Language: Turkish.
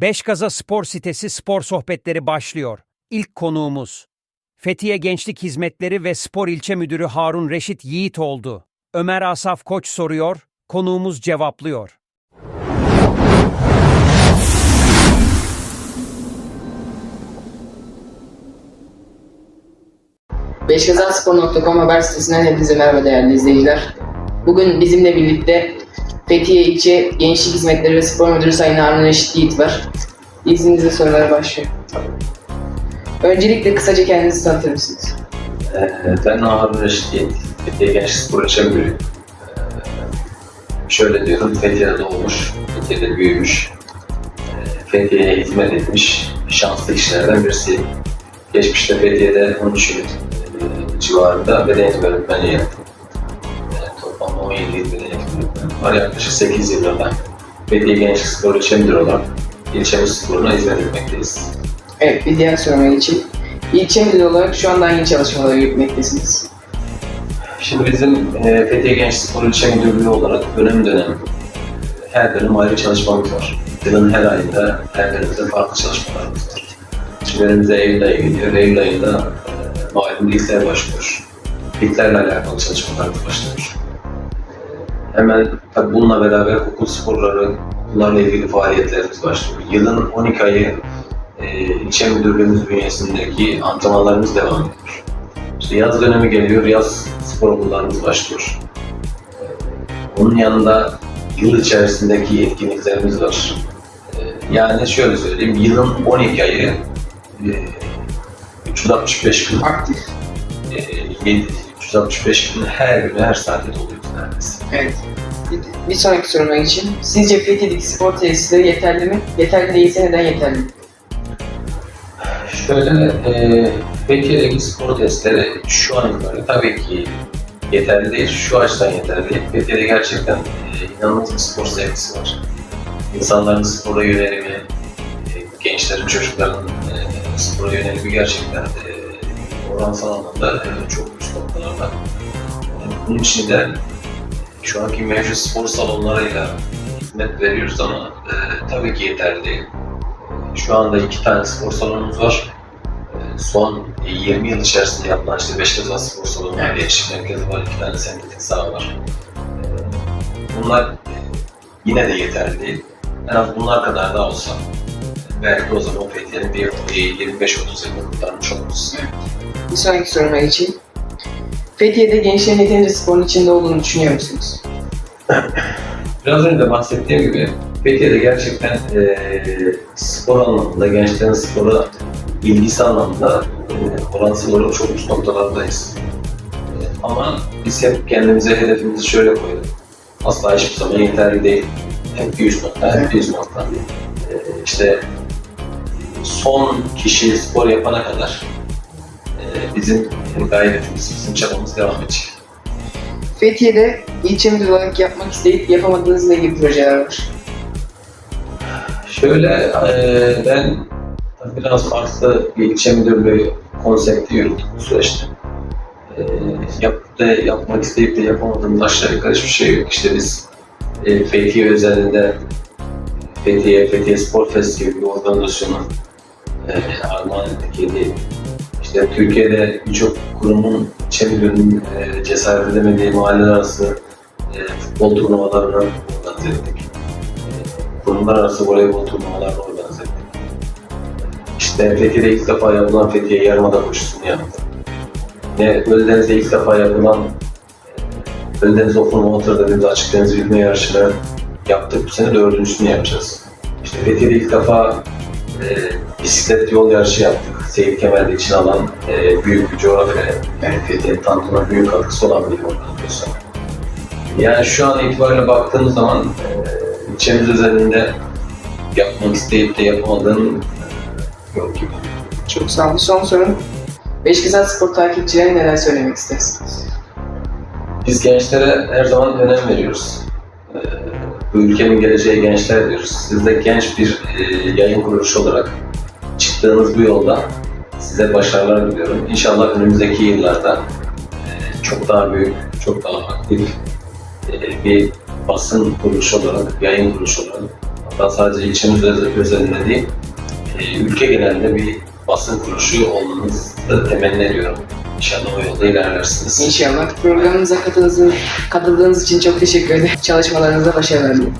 Beşgaza Spor Sitesi Spor Sohbetleri başlıyor. İlk konuğumuz Fethiye Gençlik Hizmetleri ve Spor İlçe Müdürü Harun Reşit Yiğit oldu. Ömer Asaf Koç soruyor, konuğumuz cevaplıyor. Beşkazanspor.com haber sitesinden hepinize merhaba değerli izleyiciler. Bugün bizimle birlikte Fethiye İlçe Gençlik Hizmetleri ve Spor Müdürü Sayın Harun Reşit Yiğit var. İzninizle sorulara başlıyor. Öncelikle kısaca kendinizi tanıtır mısınız? Ee, Ben Harun Reşit Yiğit, Fethiye Gençlik Spor İlçe Müdürüyüm. Ee, Şöyle diyorum, Fethiye'de doğmuş, Fethiye'de büyümüş, ee, Fethiye'ye hizmet etmiş şanslı kişilerden birisi. Geçmişte Fethiye'de 13 yıl e, civarında beden eğitimi öğretmenliği yaptım. Ee, Toplamda 17 yıl beden var. Yaklaşık 8 yıldır Fethiye Gençlik Spor İlçe Müdürü olarak ilçemiz sporuna hizmet etmekteyiz. Evet, bir diğer soruma geçeyim. İlçe Müdürü olarak şu anda hangi çalışmaları yürütmektesiniz? Şimdi bizim e, Fethiye Genç Spor İlçe Müdürlüğü olarak dönem dönem her dönem ayrı çalışmamız var. Yılın her ayında her dönemde farklı çalışmalarımız var. Şimdi önümüze Eylül ayı geliyor. Eylül ayında e, malum ligler başlıyor. Liglerle alakalı çalışmalarımız başlıyor. E, Hemen tabii bununla beraber okul sporları, bunlarla ilgili faaliyetlerimiz başlıyor. Yılın 12 ayı e, ilçe müdürlüğümüz bünyesindeki antrenmanlarımız devam ediyor. İşte yaz dönemi geliyor, yaz spor okullarımız başlıyor. Ee, Onun yanında yıl içerisindeki etkinliklerimiz var. Ee, Yani şöyle söyleyeyim, yılın 12 ayı e, 365 gün, Aktif. e, 7, 365 gün her gün, her saatte doluyoruz neredeyse. Evet. Bir, sonraki soruma geçeyim. Sizce Fethiye'deki spor tesisleri yeterli mi? Yeterli değilse neden yeterli? Şöyle, e, Fethiye'deki spor testleri şu an itibariyle tabii ki yeterli değil. Şu açıdan yeterli değil. Fethiye'de gerçekten e, inanılmaz bir spor sevgisi var. İnsanların spora yönelimi, e, gençlerin, çocukların e, spora yönelimi gerçekten e, oransal anlamda e, çok üst noktalarda. E, bunun için de şu anki mevcut spor salonlarıyla hizmet veriyoruz ama e, tabii ki yeterli değil. Şu anda iki tane spor salonumuz var. Ee, Son 20 yıl içerisinde yapılan işte Beşiktaş Spor Salonu var, Gençlik Merkezi var, iki tane sentetik saha var. Ee, Bunlar e, yine de yeterli değil. En az bunlar kadar da olsa belki o zaman Fethiye'nin bir 25-30 yılını kurtarmış oluruz. Bir sonraki soruma geçeyim. Fethiye'de gençlerin yeterince sporun içinde olduğunu düşünüyor musunuz? Biraz önce de bahsettiğim gibi Fethiye'de gerçekten eee spor anlamında, gençlerin spora ilgisi anlamında e, oransal olarak çok üst noktalardayız. E, ama biz hep kendimize hedefimizi şöyle koyduk. Asla hiçbir zaman yeterli değil. Hep bir üst nokta, hep bir üst nokta. E, işte son kişi spor yapana kadar e, bizim gayretimiz, bizim çabamız devam edecek. Fethiye'de ilçe müdürü olarak yapmak isteyip yapamadığınız ne gibi projeler var? Şöyle e, ben biraz farklı bir ilçe müdürlüğü konsepti yürüttüm bu süreçte. E, yap, da, yapmak isteyip de yapamadığımız aşağı yukarı hiçbir şey yok. İşte biz e, Fethiye özelinde Fethiye, Fethiye Spor Fest gibi bir organizasyonu e, ettik. Yedi. İşte Türkiye'de birçok kurumun müdürünün e, cesaret edemediği mahalle arası e, futbol turnuvalarını organize ettik kurumlar arası voleybol turnuvalarını organize ettik. İşte Fethiye'de ilk defa yapılan Fethiye Yarımada koşusunu yaptık. Ne Ölüdeniz'de ilk defa yapılan e, Ölüdeniz Open Water dediğimiz açık deniz yüzme yarışını yaptık. Bu sene dördüncüsünü yapacağız. İşte Fethiye'de ilk defa e, bisiklet yol yarışı yaptık. Seyit Kemer'de içine alan e, büyük bir coğrafya. Yani Fethiye tanıtımına büyük katkısı olan bir organizasyon. Yani şu an itibariyle baktığımız zaman e, ilçemiz üzerinde yapmak isteyip de yapamadığım yok gibi. Çok sağ olun. Son sorum. Beşiktaş Spor takipçilerine neler söylemek istersiniz? Biz gençlere her zaman önem veriyoruz. Ee, Bu ülkenin geleceği gençler diyoruz. Siz de genç bir e, yayın kuruluşu olarak çıktığınız bu yolda size başarılar diliyorum. İnşallah önümüzdeki yıllarda e, çok daha büyük, çok daha aktif e, bir basın kuruluşu olarak, yayın kuruluşu olarak hatta sadece ilçemiz özel- özelinde değil, e, ülke genelinde bir basın kuruluşu olmanızı temenni ediyorum. İnşallah o yolda ilerlersiniz. İnşallah. Programımıza katıldığınız, katıldığınız için çok teşekkür ederim. Çalışmalarınıza başarılar diliyorum.